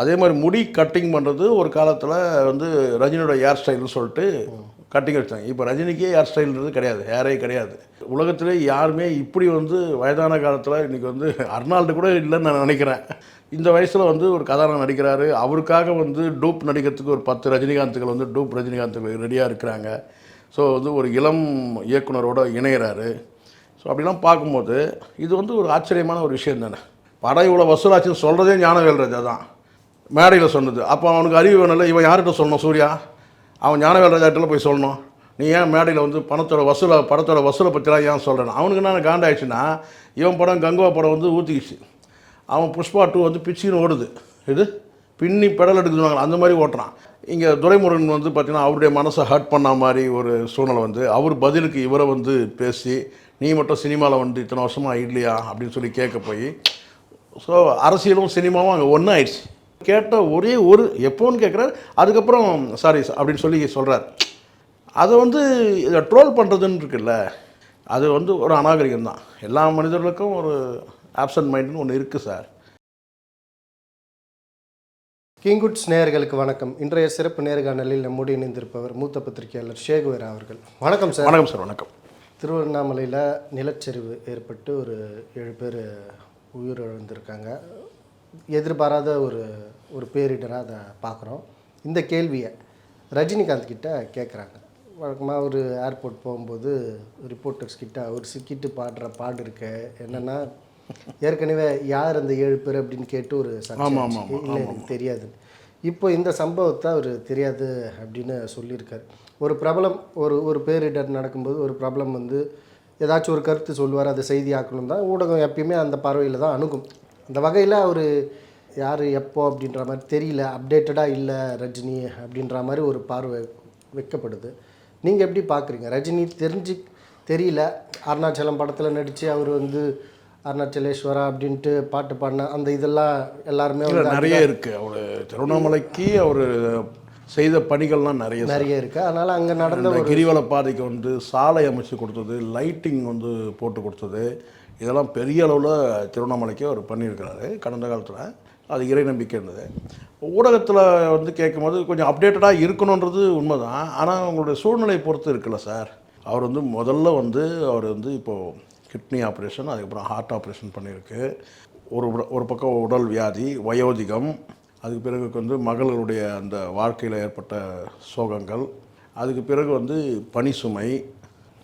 அதே மாதிரி முடி கட்டிங் பண்ணுறது ஒரு காலத்தில் வந்து ரஜினியோட ஹேர் ஸ்டைல்னு சொல்லிட்டு கட்டிங் வச்சாங்க இப்போ ரஜினிக்கே ஹேர் ஸ்டைல்ன்றது கிடையாது. ஹேரே கிடையாது. உலகத்திலே யாருமே இப்படி வந்து வயதான காலத்தில் இன்றைக்கி வந்து அர்னால்டு கூட இல்லைன்னு நான் நினைக்கிறேன். இந்த வயசில் வந்து ஒரு கதாநாயகன் நடிக்கிறாரு. அவருக்காக வந்து டூப் நடிக்கிறதுக்கு ஒரு பத்து ரஜினிகாந்துகள் வந்து டூப் ரஜினிகாந்துகள் ரெடியாக இருக்கிறாங்க. ஸோ வந்து ஒரு இளம் இயக்குனரோட இணையிறாரு. ஸோ அப்படிலாம் பார்க்கும்போது இது வந்து ஒரு ஆச்சரியமான ஒரு விஷயம் தானே. படம் இவ்வளோ வசூலாச்சுன்னு சொல்கிறதே ஞானவேல்ராஜா தான். மேடையில் சொன்னது. அப்போ அவனுக்கு அறிவு வேணும்ல இவன் யார்கிட்ட சொல்லணும் சூர்யா? அவன் ஞானவேல்ராஜாட்டில் போய் சொல்லணும். நீ ஏன் மேடையில் வந்து பணத்தோட வசூலை படத்தோட வசூலை பற்றிலாம் ஏன் சொல்கிறேன் அவனுக்கு என்ன காண்டாயிடுச்சுன்னா இவன் படம் கங்குவா படம் வந்து ஊற்றிக்கிச்சு அவன் புஷ்பா டூ வந்து பிச்சின்னு ஓடுது. இது? பின்னி பெடல் எடுக்குதுவாங்க அந்த மாதிரி ஓட்டுறான். இங்கே துரைமுருகன் வந்து பார்த்தீங்கன்னா அவருடைய மனசை ஹர்ட் பண்ண மாதிரி ஒரு சூழ்நிலை வந்து அவர் பதிலுக்கு இவரை வந்து பேசி நீ மட்டும் சினிமாவில் வந்து இத்தனை வருஷமாக இல்லையா? அப்படின்னு சொல்லி கேட்க போய் ஸோ அரசியலும் சினிமாவும் அங்கே ஒன்றாயிடுச்சு கேட்ட ஒரே ஒரு எப்போன்னு கேட்குறாரு அதுக்கப்புறம் சாரி அப்படின்னு சொல்லி சொல்கிறார் அதை வந்து இதை ட்ரோல் பண்ணுறதுன்னு இருக்குல்ல அது வந்து ஒரு அநாகரிகம் தான். எல்லா மனிதர்களுக்கும் ஒரு ஆப்சன்ட் மைண்டுன்னு ஒன்று இருக்குது சார் கிங்குட்ஸ் நேயர்களுக்கு வணக்கம். இன்றைய சிறப்பு நேர்காணலில் நம்மோடு இணைந்திருப்பவர் மூத்த பத்திரிகையாளர் ஷேகுவேரா அவர்கள். வணக்கம் சார் வணக்கம் சார் வணக்கம். திருவண்ணாமலையில் நிலச்சரிவு ஏற்பட்டு ஒரு ஏழு பேர் உயிரிழந்திருக்காங்க. எதிர்பாராத ஒரு ஒரு பேரிடராக அதை பார்க்குறோம். இந்த கேள்வியை ரஜினிகாந்த் கிட்ட கேட்குறாங்க. வழக்கமாக ஒரு ஏர்போர்ட் போகும்போது ரிப்போர்ட்டர்ஸ் கிட்ட அவர் சிக்கிட்டு பாடுற பாடு இருக்கு என்னென்னா ஏற்கனவே யார் அந்த ஏழு பேர்? அப்படின்னு கேட்டு ஒரு. ஆமா, இல்லை எனக்கு தெரியாது. இப்போ இந்த சம்பவத்தை அவர் தெரியாது அப்படின்னு சொல்லியிருக்காரு. ஒரு பிரபலம் ஒரு ஒரு பேரிடர் நடக்கும்போது ஒரு பிரபலம் வந்து ஏதாச்சும் ஒரு கருத்து சொல்லுவார் அதை செய்தியாக்கணும் தான் ஊடகம் எப்பயுமே அந்த பார்வையில் தான் அணுகும். அந்த வகையில் அவர் யார் எப்போ அப்படின்ற மாதிரி தெரியல அப்டேட்டடாக இல்லை ரஜினி அப்படின்ற மாதிரி ஒரு பார்வை வைக்கப்படுது. நீங்கள் எப்படி பார்க்குறீங்க ரஜினி தெரிஞ்சு தெரியல. அருணாச்சலம் படத்தில் நடித்து அவர் வந்து அருணாச்சலேஸ்வரா அப்படின்ட்டு பாட்டு பாடின அந்த இதெல்லாம் எல்லாருமே நிறைய இருக்குது அவர் திருவண்ணாமலைக்கு அவர் செய்த பணிகள்லாம் நிறைய. நிறைய இருக்கு. அதனால அங்க நடந்த கிரிவல பாதைக்கு வந்து சாலை அமைச்சு கொடுத்தது லைட்டிங் வந்து போட்டு கொடுத்தது. இதெல்லாம் பெரிய அளவில் திருவண்ணாமலைக்கு அவர் பண்ணியிருக்கிறாரு கடந்த காலத்தில். அது இறை நம்பிக்கை இருந்தது. ஊடகத்தில் வந்து கேட்கும்போது கொஞ்சம் அப்டேட்டடாக இருக்கணுன்றது உண்மை தான் ஆனால் உங்களுடைய சூழ்நிலையை பொறுத்து இருக்குல்ல சார். அவர் வந்து முதல்ல வந்து அவர் வந்து இப்போது கிட்னி ஆப்ரேஷன் அதுக்கப்புறம் ஹார்ட் ஆப்ரேஷன் பண்ணியிருக்கு. ஒரு உட- ஒரு பக்கம் உடல் வியாதி வயோதிகம் அதுக்கு பிறகு வந்து மகளுடைய அந்த வாழ்க்கையில் ஏற்பட்ட சோகங்கள் அதுக்கு பிறகு வந்து பனி சுமை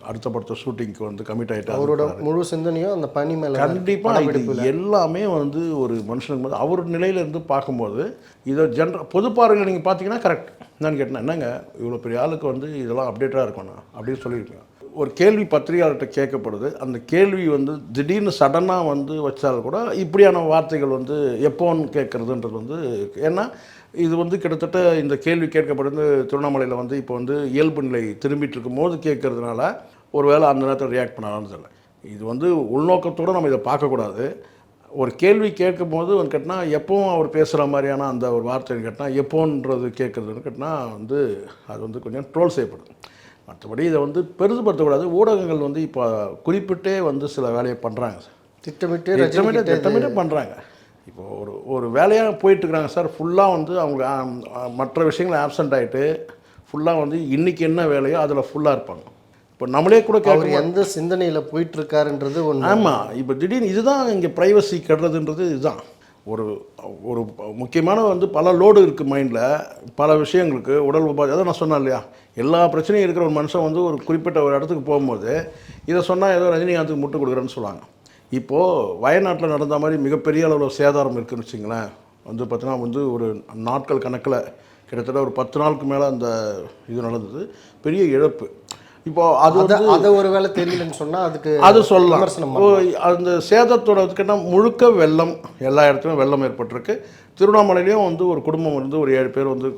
அடுத்த படத்தை ஷூட்டிங்க்கு வந்து கமிட் ஆகிட்டு அவரோட முழு சிந்தனையும் அந்த பனி மேல கண்டிப்பாக இது எல்லாமே வந்து ஒரு மனுஷனுக்கு வந்து அவர் நிலையிலேருந்து பார்க்கும்போது இதை ஜென்ர பொது பார்வையில் நீங்கள் பார்த்தீங்கன்னா கரெக்ட் என்னன்னு கேட்டேன் என்னங்க இவ்வளோ பெரிய ஆளுக்கு வந்து இதெல்லாம் அப்டேட்டாக இருக்கணும் அப்படின்னு சொல்லியிருக்கேன் ஒரு கேள்வி பத்திரிகையாளர்கிட்ட கேட்கப்படுது. அந்த கேள்வி வந்து திடீர்னு சடனாக வந்து வச்சால் கூட இப்படியான வார்த்தைகள் வந்து எப்போன்னு கேட்குறதுன்றது வந்து ஏன்னா இது வந்து கிட்டத்தட்ட இந்த கேள்வி கேட்கப்படுது. திருவண்ணாமலையில் வந்து இப்போ வந்து இயல்பு நிலை திரும்பிட்டு இருக்கும்போது கேட்கறதுனால ஒருவேளை அந்த நேரத்தில் ரியாக்ட் பண்ணாலும் தெரியல. இது வந்து உள்நோக்கத்தோடு நம்ம இதை பார்க்கக்கூடாது ஒரு கேள்வி கேட்கும்போது வந்து கேட்டால் எப்போவும் அவர் பேசுகிற மாதிரியான அந்த ஒரு வார்த்தைன்னு கேட்டால் எப்போன்றது கேட்குறதுன்னு கேட்டால் வந்து அது வந்து கொஞ்சம் ட்ரோல் செய்யப்படும். மற்றபடி இதை வந்து பெருசுபடுத்தக்கூடாது. ஊடகங்கள் வந்து இப்போ குறிப்பிட்டே வந்து சில வேலையை பண்ணுறாங்க சார். திட்டமிட்டு திட்டமிட்டு திட்டமிட்டு பண்ணுறாங்க இப்போ ஒரு ஒரு வேலையாக போயிட்டுருக்காங்க சார். ஃபுல்லாக வந்து அவங்க மற்ற விஷயங்கள் ஆப்சண்ட் ஆகிட்டு ஃபுல்லாக வந்து இன்றைக்கி என்ன வேலையோ அதில் ஃபுல்லாக இருப்பாங்க. இப்போ நம்மளே கூட அவர் எந்த சிந்தனையில போயிட்டு இருக்காருன்றது ஒண்ணு. ஆமாம் இப்போ திடீர்னு இதுதான் இங்கே ப்ரைவசி கெடுறதுன்றது இதுதான். ஒரு ஒரு முக்கியமான வந்து பல லோடு இருக்குது மைண்டில் பல விஷயங்களுக்கு உடல் உபாதி அதான் நான் சொன்னேன் இல்லையா? எல்லா பிரச்சனையும் இருக்கிற ஒரு மனுஷன் வந்து ஒரு குறிப்பிட்ட ஒரு இடத்துக்கு போகும்போது இதை சொன்னால் ஏதோ ரஜினிகாந்துக்கு முட்டு கொடுக்குறேன்னு சொல்லுவாங்க. இப்போது வயநாட்டில் நடந்த மாதிரி மிகப்பெரிய அளவில் சேதாரம் இருக்குதுன்னு வச்சிங்களேன் வந்து பார்த்தீங்கன்னா வந்து ஒரு நாட்கள் கணக்கில் கிட்டத்தட்ட ஒரு பத்து நாளுக்கு மேலே அந்த இது நடந்தது. பெரிய இழப்பு. இப்போ அது அத அத ஒருவேளை தெரியலன்னு சொன்னா அதுக்கு அது சொல்லலாம். அந்த சேதத்தோட இதுக்குன்னா முழுக்க வெள்ளம். எல்லா இடத்துலையும் வெள்ளம் ஏற்பட்டிருக்கு. திருவண்ணாமலையிலையும் வந்து ஒரு குடும்பம் வந்து ஒரு ஏழு பேர் வந்து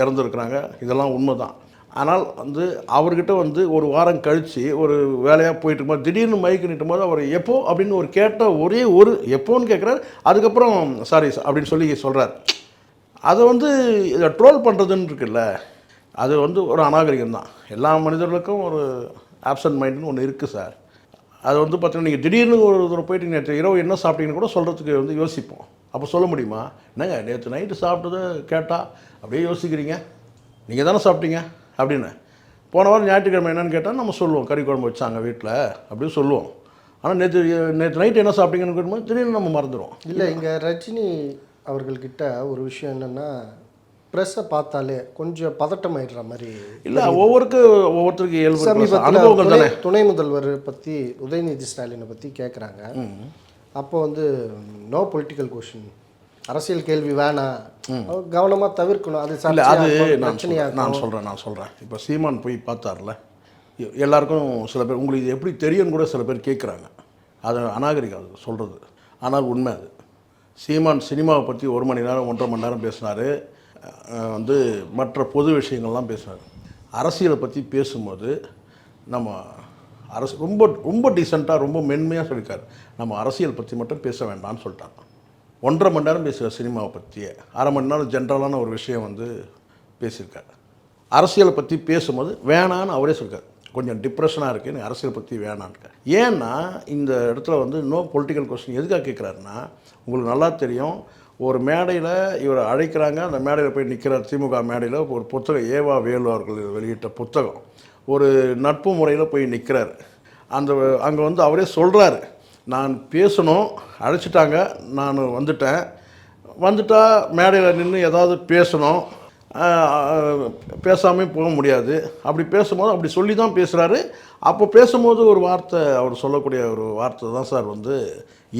இறந்துருக்குறாங்க. இதெல்லாம் உண்மைதான். ஆனால் வந்து அவர்கிட்ட வந்து ஒரு வாரம் கழித்து ஒரு வேலையாக போயிட்டு இருக்கும்போது திடீர்னு மைக்கு நிட்டும் போது அவர் எப்போ அப்படின்னு ஒரு கேட்ட ஒரே ஒரு எப்போன்னு கேட்குறாரு. அதுக்கப்புறம் சாரி அப்படின்னு சொல்லி சொல்கிறார் அதை வந்து இதை ட்ரோல் பண்ணுறதுன்னு இருக்குல்ல. அது வந்து ஒரு அநாகரிகம் தான் எல்லா மனிதர்களுக்கும் ஒரு ஆப்சன்ட் மைண்டுன்னு ஒன்று இருக்குது சார் அது வந்து பார்த்தீங்கன்னா நீங்கள் திடீர்னு ஒரு தூரம் போயிட்டு நேற்று இரவு என்ன சாப்பிட்டீங்கன்னு கூட சொல்கிறதுக்கு வந்து யோசிப்போம். அப்போ சொல்ல முடியுமா? என்னங்க நேற்று நைட்டு சாப்பிட்டதை கேட்டால் அப்படியே யோசிக்கிறீங்க? நீங்கள் தானே சாப்பிட்டீங்க? அப்படின்னு. போன வாரம் ஞாயிற்றுக்கிழமை என்னென்னு கேட்டால் நம்ம சொல்லுவோம் கறி குழம்பு வச்சாங்க வீட்டில் அப்படின்னு சொல்லுவோம். ஆனால் நேற்று நேற்று நைட்டு என்ன சாப்பிட்டீங்கன்னு கேட்கும்போது திடீர்னு நம்ம மறந்துடுவோம். இல்லை இங்கே ரஜினி அவர்கள்கிட்ட ஒரு விஷயம் என்னென்னா ப்ரெஸ்ஸை பார்த்தாலே கொஞ்சம் பதட்டமாயிடுற மாதிரி இல்லை ஒவ்வொருக்கு ஒவ்வொருத்தருக்கு இயல்பு துணை முதல்வர் பற்றி உதயநிதி ஸ்டாலினை பற்றி கேட்குறாங்க அப்போ வந்து நோ பொலிட்டிக்கல் கொஷின் அரசியல் கேள்வி வேணாம் கவனமாக தவிர்க்கணும். அது அது நான் நான் சொல்கிறேன் நான் சொல்கிறேன் இப்போ சீமான் போய் பார்த்தார்ல எல்லாருக்கும் சில பேர் உங்களுக்கு இது எப்படி தெரியும்னு கூட சில பேர் கேட்குறாங்க அது அநாகரிகம் அது சொல்கிறது ஆனால் உண்மை அது. சீமான் சினிமாவை பற்றி ஒரு மணி நேரம் ஒன்றரை மணி நேரம் பேசினார். வந்து மற்ற பொது விஷயங்கள்லாம் பேசுவார் அரசியலை பற்றி பேசும்போது நம்ம அரசு ரொம்ப ரொம்ப டீசெண்டாக ரொம்ப மென்மையாக சொல்லியிருக்காரு நம்ம அரசியல் பற்றி மட்டும் பேச வேண்டாம்னு சொல்லிட்டாங்க. ஒன்றரை மணி நேரம் பேசுகிற சினிமாவை பற்றியே அரை மணி நேரம் ஜென்ரலான ஒரு விஷயம் வந்து பேசியிருக்காரு. அரசியலை பற்றி பேசும்போது வேணான்னு அவரே சொல்லிருக்காரு. கொஞ்சம் டிப்ரெஷனாக இருக்குது எனக்கு அரசியல் பற்றி வேணான்னு ஏன்னா இந்த இடத்துல வந்து நோ பொலிட்டிக்கல் கொஸ்டின் எதுக்காக கேட்குறாருன்னா உங்களுக்கு நல்லா தெரியும் ஒரு மேடையில் இவரை அழைக்கிறாங்க. அந்த மேடையில் போய் நிற்கிறார் திமுக மேடையில் ஒரு புத்தகம் ஏவா வேலு அவர்கள் வெளியிட்ட புத்தகம். ஒரு நட்பு முறையில் போய் நிற்கிறாரு அந்த அங்கே வந்து அவரே சொல்கிறாரு நான் பேசணும். அழைச்சிட்டாங்க. நான் வந்துட்டேன். வந்துட்டால் மேடையில் நின்று ஏதாவது பேசணும். பேசாமே போக முடியாது. அப்படி பேசும்போது அப்படி சொல்லி தான் பேசுகிறாரு அப்போ பேசும்போது ஒரு வார்த்தை அவர் சொல்லக்கூடிய ஒரு வார்த்தை தான் சார் வந்து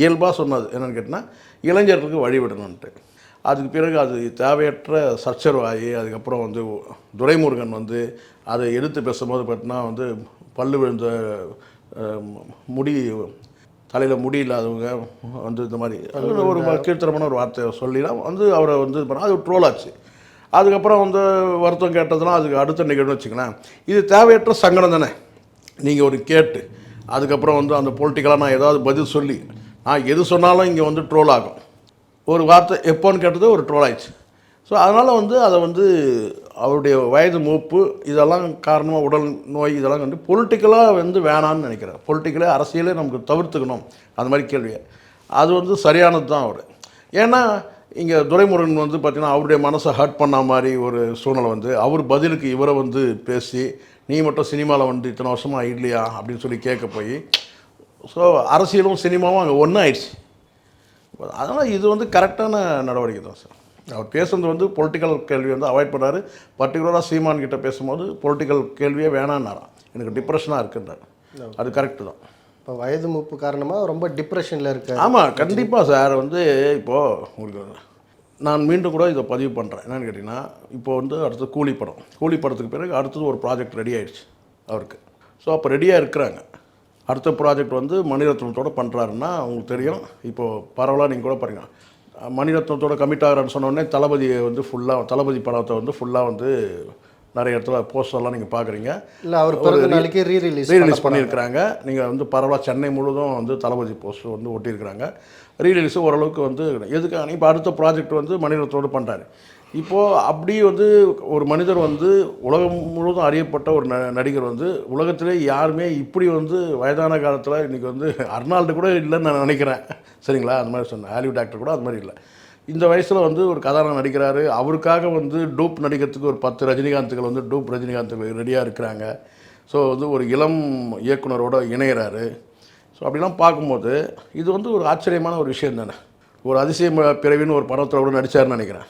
இயல்பாக சொன்னது. என்னென்னு கேட்டால் இளைஞர்களுக்கு வழிவிடணுன்ட்டு அதுக்கு பிறகு அது தேவையற்ற சச்சரவாகி அதுக்கப்புறம் வந்து துரைமுருகன் வந்து அதை எடுத்து பேசும்போது பார்த்தீங்கன்னா வந்து பல்லு விழுந்த முடி தலையில் முடி இல்லாதவங்க வந்து இந்த மாதிரி ஒரு கீழ்த்தரமான ஒரு வார்த்தையை சொல்லிலாம் வந்து அவரை வந்து இது பண்ணா, அது ஒரு ட்ரோல் ஆச்சு. அதுக்கப்புறம் வந்து வருத்தம் கேட்டதுலாம் அதுக்கு அடுத்த நிகழ்வு வச்சுக்கலாம் இது தேவையற்ற சங்கடம் தானே. நீங்கள் ஒரு கேட்டு அதுக்கப்புறம் வந்து அந்த பொலிட்டிக்கலாக நான் ஏதாவது பதில் சொல்லி நான் எது சொன்னாலும் இங்கே வந்து ட்ரோல் ஆகும். ஒரு வார்த்தை எப்போன்னு கேட்டது ஒரு ட்ரோல் ஆயிடுச்சு. ஸோ அதனால் வந்து அதை வந்து அவருடைய வயது மூப்பு இதெல்லாம் காரணமாக உடல் நோய் இதெல்லாம் வந்து பொலிட்டிக்கலாக வந்து வேணான்னு நினைக்கிறேன் பொலிட்டிக்கலே அரசியலே நமக்கு தவிர்த்துக்கணும். அந்த மாதிரி கேள்வியை. அது வந்து சரியானது தான் அவர். ஏன்னா இங்கே துரைமுருகன் வந்து பார்த்திங்கன்னா அவருடைய மனசை ஹர்ட் பண்ண மாதிரி ஒரு சூழ்நிலை வந்து அவர் பதிலுக்கு இவரை வந்து பேசி நீ மட்டும் சினிமாவில் வந்து இத்தனை வருஷமாக இல்லையா? அப்படின்னு சொல்லி கேட்க போய் ஸோ அரசியலும் சினிமாவும் அங்கே ஒன்றா ஆயிடுச்சு அதனால் இது வந்து கரெக்டான நடவடிக்கை தான் சார். அவர் பேசுறது வந்து பொலிட்டிக்கல் கேள்வி வந்து அவாய்ட் பண்ணாரு. பர்டிகுலராக சீமான் கிட்ட பேசும்போது பொலிட்டிக்கல் கேள்வியே வேணான்னாராம் எனக்கு டிப்ரெஷனாக இருக்குன்றார். அது கரெக்டு தான். இப்போ வயது மூப்பு காரணமாக ரொம்ப டிப்ரெஷனில் இருக்கார். ஆமாம் கண்டிப்பாக சார். வந்து இப்போது உங்களுக்கு நான் மீண்டும் கூட இதை பதிவு பண்ணுறேன் என்னென்னு கேட்டிங்கன்னா இப்போ வந்து அடுத்து கூலி படம். கூலி படத்துக்கு பிறகு அடுத்தது ஒரு ப்ராஜெக்ட் ரெடி ஆயிடுச்சு அவருக்கு. ஸோ அப்போ ரெடியாக இருக்கிறாங்க. அடுத்த ப்ராஜெக்ட் வந்து மணிரத்னத்தோட பண்ணுறாருன்னா உங்களுக்கு தெரியும். இப்போது பரவலாக நீங்கள் கூட பாருங்க. மணிரத்னத்தோட கமிட் ஆகிறான்னு சொன்னோடனே தளபதியை வந்து ஃபுல்லாக தளபதி படத்தை வந்து ஃபுல்லாக வந்து நிறைய இடத்துல போஸ்டர்லாம் நீங்கள் பார்க்குறீங்க இல்லை அவர் பிறந்த நாளைக்கு ரீ ரிலீஸ் ரீரிலீஸ் பண்ணியிருக்கிறாங்க. நீங்கள் வந்து பரவாயில்ல சென்னை முழுதும் வந்து தளபதி போஸ்டர் வந்து ஒட்டியிருக்கிறாங்க. ரீரிலீஸ் ஓரளவுக்கு வந்து எதுக்காக? இப்போ அடுத்த ப்ராஜெக்ட் வந்து மணிரத்னோடு பண்ணுறாரு இப்போது அப்படி வந்து ஒரு மனிதர் வந்து உலகம் முழுவதும் அறியப்பட்ட ஒரு ந நடிகர் வந்து உலகத்திலே யாருமே இப்படி வந்து வயதான காலத்தில் இன்றைக்கி வந்து அர்னால்டு கூட இல்லைன்னு நான் நினைக்கிறேன். சரிங்களா? அந்த மாதிரி சொன்னேன் ஹாலிவுட் ஆக்டர் கூட அது மாதிரி இல்லை. இந்த வயசில் வந்து ஒரு கதாநாயகன் நடிக்கிறாரு. அவருக்காக வந்து டூப் நடிக்கிறதுக்கு ஒரு பத்து ரஜினிகாந்துகள் வந்து டூப் ரஜினிகாந்துகள் ரெடியாக இருக்கிறாங்க. ஸோ வந்து ஒரு இளம் இயக்குனரோட இணையிறாரு. ஸோ அப்படிலாம் பார்க்கும்போது இது வந்து ஒரு ஆச்சரியமான ஒரு விஷயம் தானே. ஒரு அதிசய ம- பிறவின்னு ஒரு படத்தில் கூட நடிச்சாருன்னு நினைக்கிறேன்.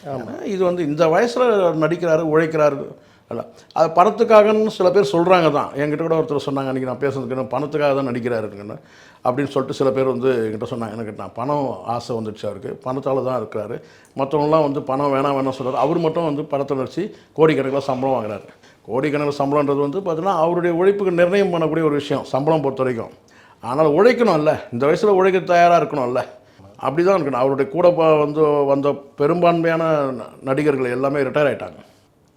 இது வந்து இந்த வயசில் நடிக்கிறாரு உழைக்கிறாரு அல்ல. அது பணத்துக்காகன்னு சில பேர் சொல்கிறாங்க தான். என்கிட்ட கூட ஒருத்தர் சொன்னாங்க அன்றைக்கி நான் பேசுறதுக்கு பணத்துக்காக தான் நடிக்கிறாருங்கன்னு அப்படின்னு சொல்லிட்டு சில பேர் வந்து என்கிட்ட சொன்னாங்க. எனக்கு நான் பணம் ஆசை வந்துடுச்சு அவருக்கு. பணத்தால் தான் இருக்கிறாரு. மற்றவங்களாம் வந்து பணம் வேணாம் வேணாம் சொல்கிறார் அவர் மட்டும் வந்து படத்தை நடிச்சு கோடிக்கணக்கில் சம்பளம் வாங்குறாரு. கோடிக்கணக்கில் சம்பளம்ன்றது வந்து பார்த்தீங்கன்னா அவருடைய உழைப்புக்கு நிர்ணயம் பண்ணக்கூடிய ஒரு விஷயம் சம்பளம் பொறுத்த வரைக்கும். ஆனால் உழைக்கணும்ல. இந்த வயசில் உழைக்க தயாராக இருக்கணும்ல. அப்படி தான் இருக்கணும் அவருடைய கூட வந்து வந்த பெரும்பான்மையான நடிகர்கள் எல்லாமே ரிட்டையர் ஆயிட்டாங்க.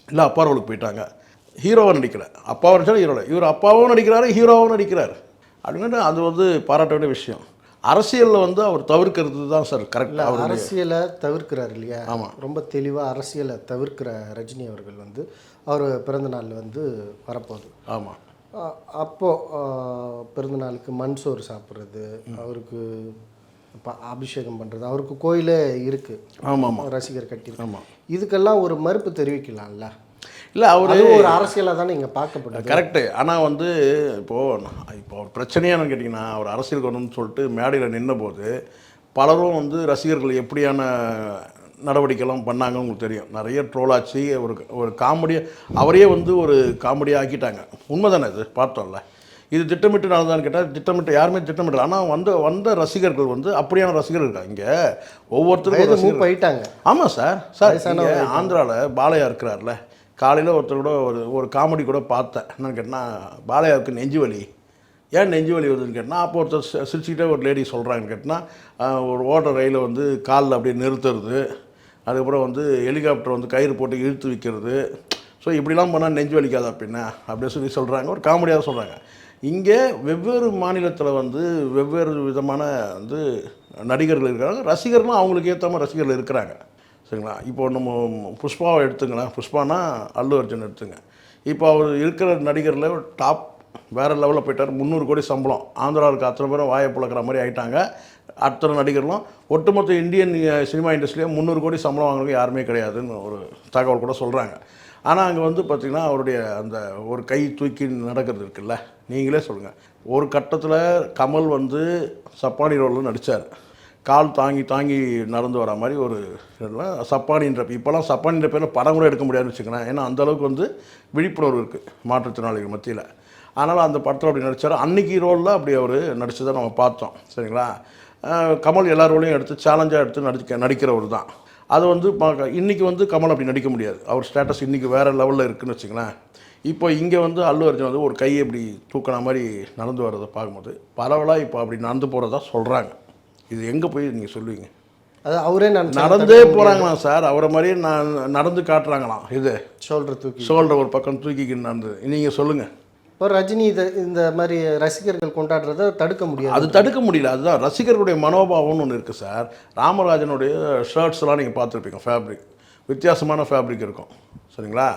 இல்லை அப்பா ரோலுக்கு போயிட்டாங்க. ஹீரோவாக நடிக்கல. அப்பாவை நடிச்சா ஹீரோவில் இவர் அப்பாவும் நடிக்கிறாரு ஹீரோவும் நடிக்கிறார். அப்படின்னு அது வந்து பாராட்ட வேண்டிய விஷயம். அரசியலில் வந்து அவர் தவிர்க்கிறது தான் சார் கரெக்டாக அவர் அரசியலை தவிர்க்கிறார் இல்லையா? ஆமா. ரொம்ப தெளிவாக அரசியலை தவிர்க்கிற ரஜினி அவர்கள் வந்து அவர் பிறந்த நாள் வந்து வரப்போகுது. ஆமாம் அ- அப்போ ஆ, பிறந்த நாளுக்கு மண் சோறு சாப்பிட்றது அவருக்கு அபிஷேகம் பண்ணுறது அவருக்கு கோயிலே இருக்குது ஆமாம். ஆமாம் ரசிகர் கட்டி ஆமாம் இதுக்கெல்லாம் ஒரு மறுப்பு தெரிவிக்கலாம்ல? இல்லை அவர் ஒரு அரசியலாக தானே இங்கே பார்க்கப்படுது. கரெக்டு ஆனால் வந்து இப்போது இப்போ ஒரு பிரச்சனையானு கேட்டிங்கன்னா அவர் அரசியல் வரணும்னு சொல்லிட்டு மேடையில் நின்னபோது பலரும் வந்து ரசிகர்கள் எப்படியான நடவடிக்கைலாம் பண்ணாங்கன்னு உங்களுக்கு தெரியும். நிறைய ட்ரோல் ஆச்சு ஒரு ஒரு காமெடியாக அவரையே வந்து ஒரு காமெடியாக ஆக்கிட்டாங்க. உண்மைதானே இது? பார்த்தோம்ல. இது திட்டமிட்டு நடந்தான்னு கேட்டால் திட்டமிட்டு யாருமே திட்டமிடல. ஆனால் வந்த வந்த ரசிகர்கள் வந்து அப்படியான ரசிகர்கள் இருக்காங்க. இங்கே ரசிகர்கள். மூவ் ஆயிட்டாங்க ஆமாம் சார் சார் ஆந்திராவில் பாலையா இருக்கிறார்ல. காலையில் ஒருத்தர் கூட ஒரு ஒரு காமெடி கூட பார்த்தேன். என்னன்னு கேட்டால் பாலையாவுக்கு நெஞ்சு வலி. ஏன் நெஞ்சு வலி வருதுன்னு கேட்டால் அப்போ ஒருத்தர் சிரிச்சுக்கிட்டே ஒரு லேடி சொல்கிறாங்கன்னு கேட்டால் ஒரு ஓட்ட ரயிலை வந்து காலில் அப்படியே நிறுத்துறது. அதுக்கப்புறம் வந்து ஹெலிகாப்டர் வந்து கயிறு போட்டு இழுத்து வைக்கிறது. ஸோ இப்படிலாம் பண்ணால் நெஞ்சு வலிக்காதா பின்ன? அப்படின்னு சொல்லி சொல்கிறாங்க ஒரு காமெடியாக சொல்கிறாங்க இங்கே வெவ்வேறு மாநிலத்தில் வந்து வெவ்வேறு விதமான வந்து நடிகர்கள் இருக்கிறாங்க ரசிகர்லாம் அவங்களுக்கு ஏற்ற மாதிரி ரசிகர்கள் இருக்கிறாங்க. சரிங்களா? இப்போ நம்ம புஷ்பாவை எடுத்துங்களேன். புஷ்பானா அல்லு அர்ஜுன் எடுத்துங்க. இப்போ அவர் இருக்கிற நடிகரில் டாப் வேறு லெவலில் போயிட்டார். முந்நூறு கோடி சம்பளம். ஆந்திராவுக்கு அத்தனை பேரும் வாயை புழக்கிற மாதிரி ஆயிட்டாங்க. அத்தனை நடிகர்களும் ஒட்டுமொத்த இந்தியன் சினிமா இண்டஸ்ட்ரியிலே முந்நூறு கோடி சம்பளம் வாங்குறவங்க யாருமே கிடையாதுன்னு ஒரு தகவல் கூட சொல்கிறாங்க ஆனால் அங்கே வந்து பார்த்திங்கன்னா அவருடைய அந்த ஒரு கை தூக்கி நடக்கிறது இருக்குல்ல? நீங்களே சொல்லுங்கள் ஒரு கட்டத்தில் கமல் வந்து சப்பானி ரோலில் நடித்தார் கால் தாங்கி தாங்கி நடந்து வர மாதிரி ஒரு சப்பானின்ற இப்போலாம் சப்பானின்ற பேரில் படம் கூட எடுக்க முடியாதுன்னு வச்சுக்கோங்களேன். ஏன்னா அந்த அளவுக்கு வந்து விழிப்புணர்வு இருக்குது மாற்றுத்திறனாளிகள் மத்தியில். அதனால் அந்த படத்தில் அப்படி நடித்தார் அன்னைக்கு ரோலில் அப்படி அவர் நடித்ததை நம்ம பார்த்தோம். சரிங்களா? கமல் எல்லா ரோலையும் எடுத்து சேலஞ்சாக எடுத்து நடிக்க நடிக்கிறவர் தான் அது வந்து இன்றைக்கி வந்து கமல் அப்படி நடிக்க முடியாது. அவர் ஸ்டேட்டஸ் இன்றைக்கி வேறு லெவலில் இருக்குன்னு வச்சுங்களேன் இப்போ இங்கே வந்து அல்லு அர்ஜுன் வந்து ஒரு கையை இப்படி தூக்கின மாதிரி நடந்து வர்றதை பார்க்கும்போது பரவலாக இப்போ அப்படி நடந்து போகிறதா சொல்கிறாங்க இது எங்கே போய் நீங்கள் சொல்லுவீங்க? அது அவரே நான் நடந்தே போகிறாங்களாம் சார். அவரை மாதிரியே நான் நடந்து காட்டுறாங்களாம். இது ஷோல்டர் தூக்கி. ஷோல்டர் ஒரு பக்கம் தூக்கிக்கின்னு நடந்தது. நீங்கள் சொல்லுங்கள் இப்போ ரஜினி இதை இந்த மாதிரி ரசிகர்கள் கொண்டாடுறத தடுக்க முடியாது. அது தடுக்க முடியல. அதுதான் ரசிகர்களுடைய மனோபாவம்னு ஒன்று இருக்குது சார். ராமராஜனுடைய ஷர்ட்ஸ்லாம் நீங்கள் பார்த்துருப்பீங்க ஃபேப்ரிக் வித்தியாசமான ஃபேப்ரிக் இருக்கும். சரிங்களா?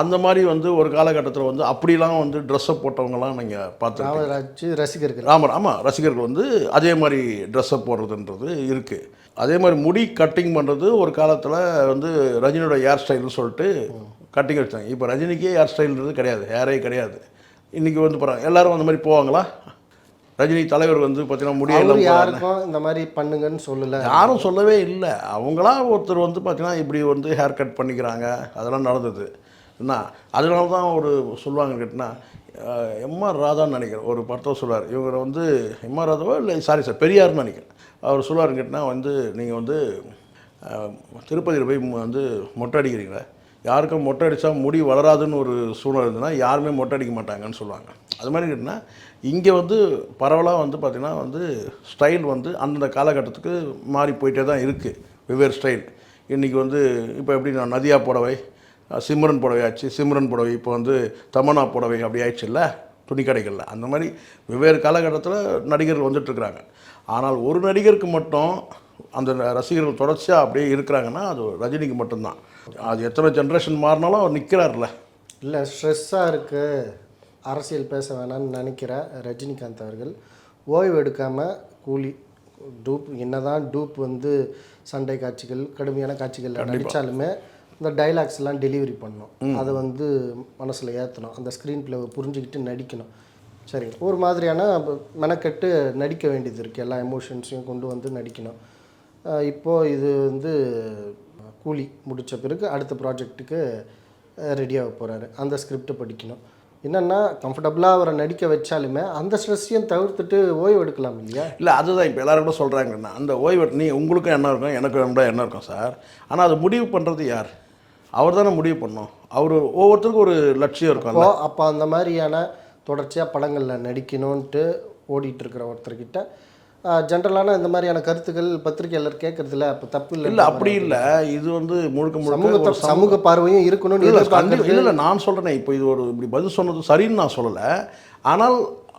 அந்த மாதிரி வந்து ஒரு காலகட்டத்தில் வந்து அப்படிலாம் வந்து ட்ரெஸ்ஸை போட்டவங்கலாம் நீங்கள் ராமராஜ் ரசிகர்கள். ராமர் ஆமாம் ரசிகர்கள் வந்து அதே மாதிரி ட்ரெஸ்ஸை போடுறதுன்றது இருக்குது அதே மாதிரி முடி கட்டிங் பண்ணுறது ஒரு காலத்தில் வந்து ரஜினியோட ஹேர் ஸ்டைல்னு சொல்லிட்டு கட்டிங் வச்சாங்க இப்போ ரஜினிக்கே ஹேர் ஸ்டைல்ன்றது கிடையாது. ஹேரே கிடையாது. இன்றைக்கி வந்து போகிறாங்க எல்லாரும் அந்த மாதிரி போவாங்களா? ரஜினி தலைவர் வந்து பார்த்தீங்கன்னா முடியெல்லாம் யாருக்கும் இந்த மாதிரி பண்ணுங்கன்னு சொல்லல. யாரும் சொல்லவே இல்லை. அவங்களா ஒருத்தர் வந்து பார்த்தீங்கன்னா இப்படி வந்து ஹேர் கட் பண்ணிக்கிறாங்க. அதெல்லாம் நடந்தது. என்ன? அதனால தான் ஒரு சொல்லுவாங்க கேட்டினா எம்ஆர் ராதான்னு நினைக்கிறேன். ஒரு படத்தை சொல்லுவார் இவங்க வந்து எம்ஆர் ராதாவோ இல்லை சாரி சார் பெரியார்னு நினைக்கிறேன். அவர் சொல்லுவாருன்னு கேட்டினா வந்து நீங்கள் வந்து திருப்பதியில் போய் வந்து மொட்டை அடிக்கிறீங்களே யாருக்கும் மொட்டை அடித்தா முடி வளராதுன்னு ஒரு சூழ்நிலை இருந்ததுன்னா யாருமே மொட்டை அடிக்க மாட்டாங்கன்னு சொல்லுவாங்க. அது மாதிரி கேட்டிங்கன்னா இங்கே வந்து பரவலாக வந்து பார்த்திங்கன்னா வந்து ஸ்டைல் வந்து அந்தந்த காலகட்டத்துக்கு மாறி போயிட்டே தான் இருக்குது வெவ்வேறு ஸ்டைல். இன்றைக்கி வந்து இப்போ எப்படி நான் நதியா புடவை சிம்ரன் புடவை ஆச்சு. சிம்ரன் புடவை இப்போ வந்து தமனா புடவை அப்படி ஆயிடுச்சுல்ல துணி கடைகளில். அந்த மாதிரி வெவ்வேறு காலகட்டத்தில் நடிகர்கள் வந்துட்டுருக்குறாங்க ஆனால் ஒரு நடிகருக்கு மட்டும் அந்த ரசிகர்கள் தொடர்ச்சியாக அப்படியே இருக்கிறாங்கன்னா அது ரஜினிக்கு மட்டும்தான். அது எத்தனை ஜென்ரேஷன் மாறினாலும் அவர் நிற்கிறார்ல இல்லை ஸ்ட்ரெஸ்ஸாக இருக்கு. அரசியல் பேச வேணாம்னு நினைக்கிற ரஜினிகாந்த் அவர்கள் ஓய்வு எடுக்காமல் கூலி டூப் என்னதான் டூப் வந்து சண்டை காட்சிகள் கடுமையான காட்சிகள் நடித்தாலுமே இந்த டைலாக்ஸ் எல்லாம் டெலிவரி பண்ணணும் அதை வந்து மனசில் ஏற்றணும் அந்த ஸ்க்ரீன் பிளேவை புரிஞ்சுக்கிட்டு நடிக்கணும். சரி ஒரு மாதிரியான மெனக்கெட்டு நடிக்க வேண்டியது இருக்குது எல்லா எமோஷன்ஸையும் கொண்டு வந்து நடிக்கணும். அஹ் இப்போ இது வந்து கூலி முடித்த பிறகு அடுத்த ப்ராஜெக்ட்டுக்கு ரெடியாக போகிறாரு அந்த ஸ்கிரிப்ட் படிக்கணும். என்னென்னா கம்ஃபர்டபுளாக அவரை நடிக்க வச்சாலுமே அந்த ஸ்ட்ரெஸ்ஸையும் தவிர்த்துட்டு ஓய்வு எடுக்கலாம் இல்லையா? இல்லை அதுதான் இப்போ எல்லாரும் கூட சொல்கிறாங்கன்னா அந்த ஓய்வு நீ உங்களுக்கும் என்ன இருக்கும் எனக்கும் என்ன என்ன இருக்கும் சார்? ஆனால் அது முடிவு பண்ணுறது யார்? அவர் தானே முடிவு பண்ணணும். அவர் ஒவ்வொருத்தருக்கும் ஒரு லட்சியம் இருக்கும் அப்போ அப்போ அந்த மாதிரியான தொடர்ச்சியாக படங்களில் நடிக்கணும்ன்ட்டு ஓடிட்டு இருக்கிற ஒருத்தர்கிட்ட ஜென்ரலான இந்த மாதிரியான கருத்துக்கள் பத்திரிகையாளர் கேட்கறதுல அப்போ தப்பு இல்லை இல்லை அப்படி இல்லை. இது வந்து முழுக்க முழுக்க சமூக சமூக பார்வையும் இருக்கணும்னு இல்லை நான் சொல்கிறேன் இப்போ இது ஒரு இப்படி பதில் சொன்னது சரின்னு நான் சொல்லலை. ஆனால்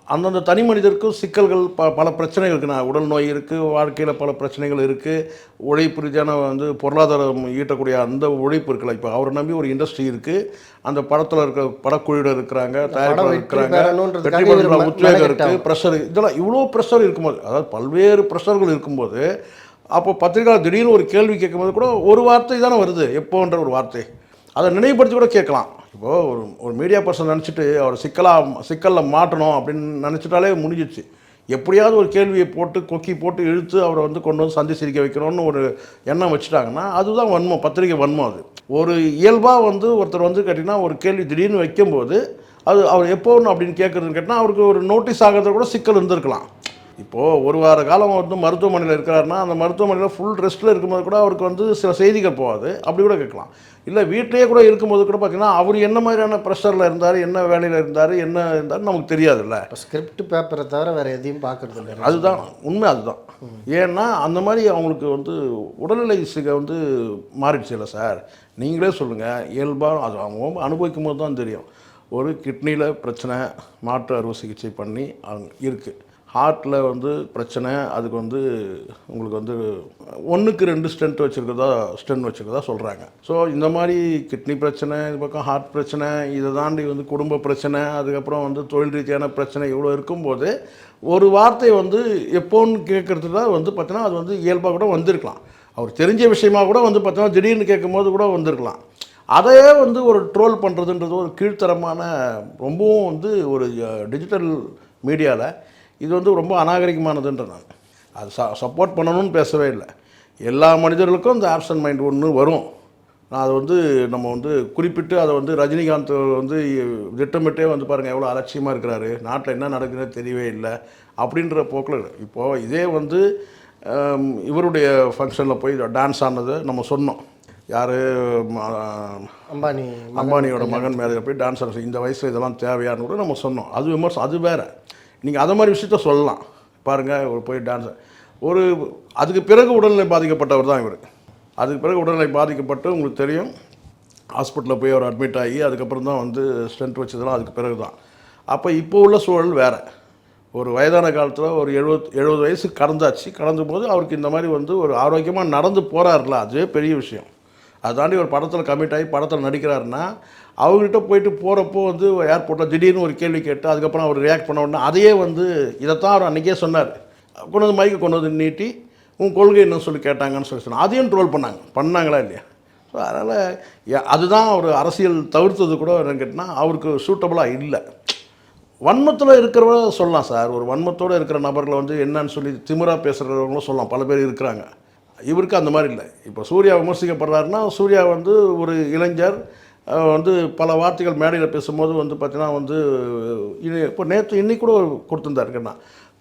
அந்தந்த தனி மனிதருக்கும் சிக்கல்கள் ப பல பிரச்சனைகள் இருக்குண்ணா உடல் நோய் இருக்குது வாழ்க்கையில் பல பிரச்சனைகள் இருக்குது உழைப்பு ரீதியான வந்து பொருளாதாரம் ஈட்டக்கூடிய அந்த உழைப்பு இருக்குல்ல. இப்போ அவரை நம்பி ஒரு இண்டஸ்ட்ரி இருக்குது அந்த படத்தில் இருக்க படக்குழுவில் இருக்கிறாங்க தயாரிப்பாளர் இருக்கிறாங்க வெற்றி உத்வேகம். இருக்குது ப்ரெஷர் இதெல்லாம் இவ்வளோ ப்ரெஷர் இருக்கும்போது அதாவது பல்வேறு ப்ரெஷர்கள் இருக்கும்போது அப்போ பத்திரிகையாளர் திடீர்னு ஒரு கேள்வி கேட்கும்போது கூட ஒரு வார்த்தை தானே வருது எப்போன்ற ஒரு வார்த்தை. அதை நினைவுபடுத்தி கூட கேட்கலாம். இப்போது ஒரு ஒரு மீடியா பர்சன் நினச்சிட்டு அவர் சிக்கலாக சிக்கலில் மாட்டணும் அப்படின்னு நினச்சிட்டாலே முடிஞ்சிச்சு. எப்படியாவது ஒரு கேள்வியை போட்டு கொக்கி போட்டு இழுத்து அவரை வந்து கொண்டு வந்து சந்தி சிரிக்க வைக்கணும்னு ஒரு எண்ணம் வச்சுட்டாங்கன்னா அதுதான் வன்மம் பத்திரிகை வன்மம் அது. ஒரு இயல்பாக வந்து ஒருத்தர் வந்து கேட்டிங்கன்னா ஒரு கேள்வி திடீர்னு வைக்கும்போது அது அவர் எப்போன்னு அப்படின்னு கேட்குறதுன்னு கேட்டால் அவருக்கு ஒரு நோட்டீஸ் ஆகிறது கூட சிக்கல் இருந்திருக்கலாம். இப்போது ஒரு வார காலம் வந்து மருத்துவமனையில் இருக்கிறாருன்னா அந்த மருத்துவமனையில் ஃபுல் ரெஸ்ட்டில் இருக்கும்போது கூட அவருக்கு வந்து சில செய்திகள் போகாது. அப்படி கூட கேட்கலாம். இல்லை வீட்டிலேயே கூட இருக்கும்போது கூட பார்த்தீங்கன்னா அவர் என்ன மாதிரியான ப்ரெஷரில் இருந்தார் என்ன வேலையில் இருந்தார் என்ன இருந்தார் நமக்கு தெரியாதுல்ல. இப்போ ஸ்கிரிப்ட் பேப்பரை தவிர வேற எதையும் பார்க்கறது இல்லை. அதுதான் உண்மை அதுதான். ஏன்னா அந்த மாதிரி அவங்களுக்கு வந்து உடல்நிலை சிக வந்து மாறிடுச்சு இல்லை சார். நீங்களே சொல்லுங்கள் இயல்பாக அது அவங்க அனுபவிக்கும் போது தான் தெரியும். ஒரு கிட்னியில் பிரச்சனை மாற்று அறுவை சிகிச்சை பண்ணி அவங்க இருக்குது ஹார்ட்டில் வந்து பிரச்சனை அதுக்கு வந்து உங்களுக்கு வந்து ஒன்றுக்கு ரெண்டு ஸ்டென்ட் வச்சுருக்கதா ஸ்டென்ட் வச்சுருக்கதா சொல்கிறாங்க ஸோ இந்த மாதிரி கிட்னி பிரச்சனை இது பக்கம் ஹார்ட் பிரச்சனை இதை தாண்டி வந்து குடும்ப பிரச்சனை அதுக்கப்புறம் வந்து தொழில் ரீதியான பிரச்சனை இவ்வளோ இருக்கும்போது ஒரு வார்த்தை வந்து எப்போன்னு கேட்குறது தான் வந்து பார்த்தீங்கன்னா அது வந்து இயல்பாக கூட வந்திருக்கலாம். அவர் தெரிஞ்ச விஷயமா கூட வந்து பார்த்தீங்கன்னா திடீர்னு கேட்கும்போது கூட வந்திருக்கலாம். அதையே வந்து ஒரு ட்ரோல் பண்ணுறதுன்றது ஒரு கீழ்த்தரமான ரொம்பவும் வந்து ஒரு டிஜிட்டல் மீடியாவில் இது வந்து ரொம்ப அநாகரிகமானதுன்ற நான். அது ச சப்போர்ட் பண்ணணும்னு பேசவே இல்லை. எல்லா மனிதர்களுக்கும் இந்த ஆப்சன்ட் மைண்ட் ஒன்று வரும். நான் அதை வந்து நம்ம வந்து குறிப்பிட்டு அதை வந்து ரஜினிகாந்த் வந்து திட்டமிட்டே வந்து பாருங்கள் எவ்வளோ அலட்சியமாக இருக்கிறாரு நாட்டில் என்ன நடக்குதுன்னு தெரியவே இல்லை அப்படின்ற போக்கில் இப்போது இதே வந்து இவருடைய ஃபங்க்ஷனில் போய் டான்ஸ் ஆனது நம்ம சொன்னோம். யார் அம்பானி அம்பானியோட மகன் மேலே போய் டான்ஸ் ஆட இந்த வயசில் இதெல்லாம் தேவையான்னு கூட நம்ம சொன்னோம். அது விமர்சனம் அது வேறு. நீங்கள் அதை மாதிரி விஷயத்த சொல்லலாம். பாருங்கள் ஒரு போய் டான்ஸ் ஒரு அதுக்கு பிறகு உடல்நிலை பாதிக்கப்பட்டவர் தான் இவர். அதுக்கு பிறகு உடல்நிலை பாதிக்கப்பட்டு உங்களுக்கு தெரியும் ஹாஸ்பிட்டலில் போய் அவர் அட்மிட் ஆகி அதுக்கப்புறம் தான் வந்து ஸ்ட்ரென்த் வச்சதெல்லாம் அதுக்கு பிறகு தான். அப்போ இப்போ உள்ள சூழல் வேறு. ஒரு வயதான காலத்தில் ஒரு எழுபத் எழுபது வயசு கடந்தாச்சு. கடந்த போது அவருக்கு இந்த மாதிரி வந்து ஒரு ஆரோக்கியமாக நடந்து போகிறாருல அதுவே பெரிய விஷயம். அதை தாண்டி ஒரு படத்தில் கமிட் ஆகி படத்தில் நடிக்கிறாருன்னா அவங்ககிட்ட போயிட்டு போகிறப்போ வந்து ஏர்போர்ட்டில் திடீர்னு ஒரு கேள்வி கேட்டு அதுக்கப்புறம் அவர் ரியாக்ட் பண்ண உடனே அதையே வந்து இதைத்தான் அவர் அன்றைக்கே சொன்னார். கொண்டு வந்து மைக்கை கொண்டு வந்து நீட்டி உன் கொள்கை என்ன சொல்லி கேட்டாங்கன்னு சொல்லி சொன்னாங்க. அதையும் ட்ரோல் பண்ணாங்க. பண்ணாங்களா இல்லையா? ஸோ அதனால் அதுதான் ஒரு அரசியல் தவிர்த்தது கூட என்னன்னு கேட்டால் அவருக்கு சூட்டபுளாக இல்லை. வன்மத்தில் இருக்கிறவங்க சொல்லலாம் சார். ஒரு வன்மத்தோடு இருக்கிற நபர்களை வந்து என்னன்னு சொல்லி திமிரா பேசுகிறவங்களும் சொல்லலாம். பல பேர் இருக்கிறாங்க. இவருக்கு அந்த மாதிரி இல்லை. இப்போ சூர்யா விமர்சிக்கப்படுறாருன்னா சூர்யா வந்து ஒரு இளைஞர். வந்து பல வார்த்தைகள் மேடையில் பேசும்போது வந்து பார்த்திங்கன்னா வந்து இப்போ நேற்று இன்னைக்கு கூட கொடுத்துருந்தாருக்குண்ணா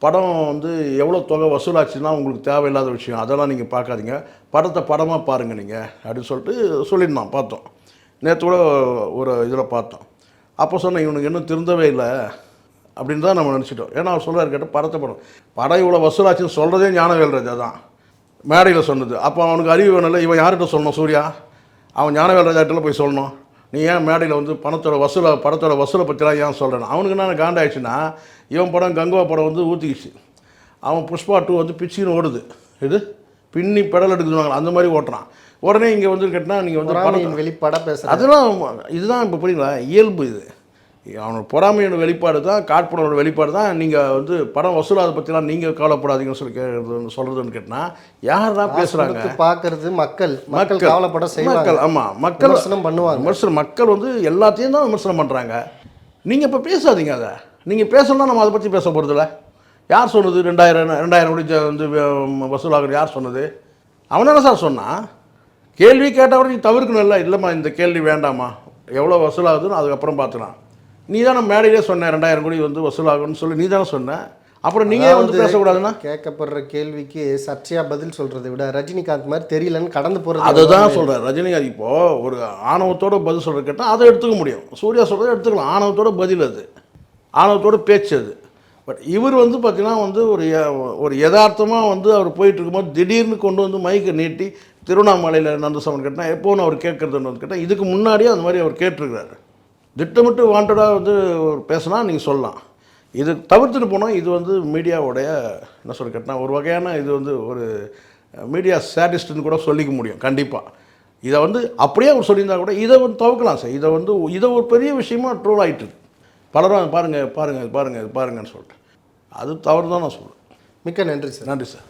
படம் வந்து எவ்வளோ தொகை வசூலாச்சுன்னா உங்களுக்கு தேவையில்லாத விஷயம். அதெல்லாம் நீங்கள் பார்க்காதீங்க. படத்தை படமாக பாருங்கள் நீங்கள் அப்படின்னு சொல்லிட்டு சொல்லியிருந்தான் பார்த்தோம். நேற்று கூட ஒரு இதில் பார்த்தோம். அப்போ சொன்னேன் இவனுக்கு இன்னும் திருந்தவே இல்லை அப்படின்னு தான் நம்ம நினச்சிட்டோம். ஏன்னா அவர் சொல்கிறார் கேட்டால் படத்தை படம். படம் இவ்வளோ வசூலாச்சுன்னு சொல்கிறதே ஞானவேல்ராஜா தான். மேடையில் சொன்னது. அப்போ அவனுக்கு அறிவு வேணும்ல இவன் யார்கிட்ட சொல்லணும் சூர்யா? அவன் ஞானவேல்ராஜாட்டில் போய் சொல்லணும். நீ ஏன் மேடையில் வந்து பணத்தோட வசூலை படத்தோட வசூலை பற்றிலாம் ஏன் சொல்கிறேன் அவனுக்கு என்ன காண்டாயிடுச்சுன்னா இவன் படம் கங்குவா படம் வந்து ஊற்றிக்கிச்சு அவன் புஷ்பா டூ வந்து பிச்சின்னு ஓடுது. இது? பின்னி பெடல் எடுக்குதுவாங்க அந்த மாதிரி ஓட்டுறான். உடனே இங்கே வந்து கேட்டால் நீங்கள் வந்து வெளிப்பாடாக பேசுகிறார் அதெல்லாம் இதுதான் இப்போ புரியுங்களா இயல்பு இது. அவனோட பொறாமையோட வெளிப்பாடு தான் காட்பனோட வெளிப்பாடு தான். நீங்கள் வந்து படம் வசூலாத பற்றிலாம் நீங்கள் கவலைப்படாதீங்கன்னு சொல்லி கேட்குறது சொல்கிறதுன்னு கேட்டால் யாரா பேசுகிறாங்க கொடுத்து பார்க்கறது மக்கள். மக்கள் கவலைப்பட செய்வாங்க. மக்கள் ஆமாம் மக்கள் விமர்சனம் பண்ணுவாங்க. விமர்சனம் மக்கள் வந்து எல்லாத்தையும் தான் விமர்சனம் பண்ணுறாங்க நீங்கள் இப்போ பேசாதீங்க அதை. நீங்கள் பேசணும்னா நம்ம அதை பற்றி பேச போகிறதில்ல யார் சொன்னது? ரெண்டாயிரம் ரெண்டாயிரம் கோடி வந்து வ- வசூலாகுது யார் சொன்னது? அவன் என்ன சார் சொன்னான் கேள்வி கேட்டவரை நீ தவிர்க்கணும்ல இல்லைம்மா இந்த கேள்வி வேண்டாமா எவ்வளோ வசூலாகுதுன்னு அதுக்கப்புறம் பார்த்துக்கலாம். நீ தானே மேடையிலே சொன்ன ரெண்டாயிரம் கோடி வந்து வசூலாகும்னு சொல்லி நீ தானே சொன்ன. அப்புறம் நீங்கள் வந்து பேசக்கூடாதுன்னா? கேட்கப்படுற கேள்விக்கு சர்ச்சையா பதில் சொல்றதை விட ரஜினிகாந்த் மாதிரி தெரியலன்னு கடந்து போறது அதை தான் சொல்கிறேன் ரஜினிகாந்த் இப்போ ஒரு ஆணவத்தோட பதில் சொல்கிறது கேட்டால் அதை எடுத்துக்க முடியும். சூர்யா சொல்கிறத எடுத்துக்கலாம். ஆணவத்தோட பதில் அது. ஆணவத்தோட பேச்சு அது. பட் இவர் வந்து பார்த்தீங்கன்னா வந்து ஒரு ஒரு யதார்த்தமாக வந்து அவர் போயிட்டு இருக்கும்போது திடீர்னு கொண்டு வந்து மைக்கை நீட்டி திருவண்ணாமலையில் நந்தசவன் கேட்டால் எப்போன்னு அவர் கேட்குறதுன்னு வந்து கேட்டால் இதுக்கு முன்னாடியே அந்த மாதிரி அவர் கேட்டிருக்கிறாரு. திட்டமிட்டு வாண்டடாக வந்து பேசினா நீங்கள் சொல்லலாம். இது தவிர்த்துட்டு போனால் இது வந்து மீடியாவுடைய என்ன சொல்ல கேட்டால் ஒரு வகையான இது வந்து ஒரு மீடியா சேட்டிஸ்ட்னு கூட சொல்லிக்க முடியும் கண்டிப்பாக இதை வந்து அப்படியே அவர் சொல்லியிருந்தா கூட இதை வந்து தவிர்க்கலாம் சார். இதை வந்து இதை ஒரு பெரிய விஷயமா ட்ரோல் இருக்கு. பலரும் பாருங்கள் பாருங்கள் பாருங்கள் பாருங்கன்னு சொல்லிட்டு. அது தவறு தான் நான் சொல்கிறேன் மிக்க நன்றி சார். நன்றி சார்.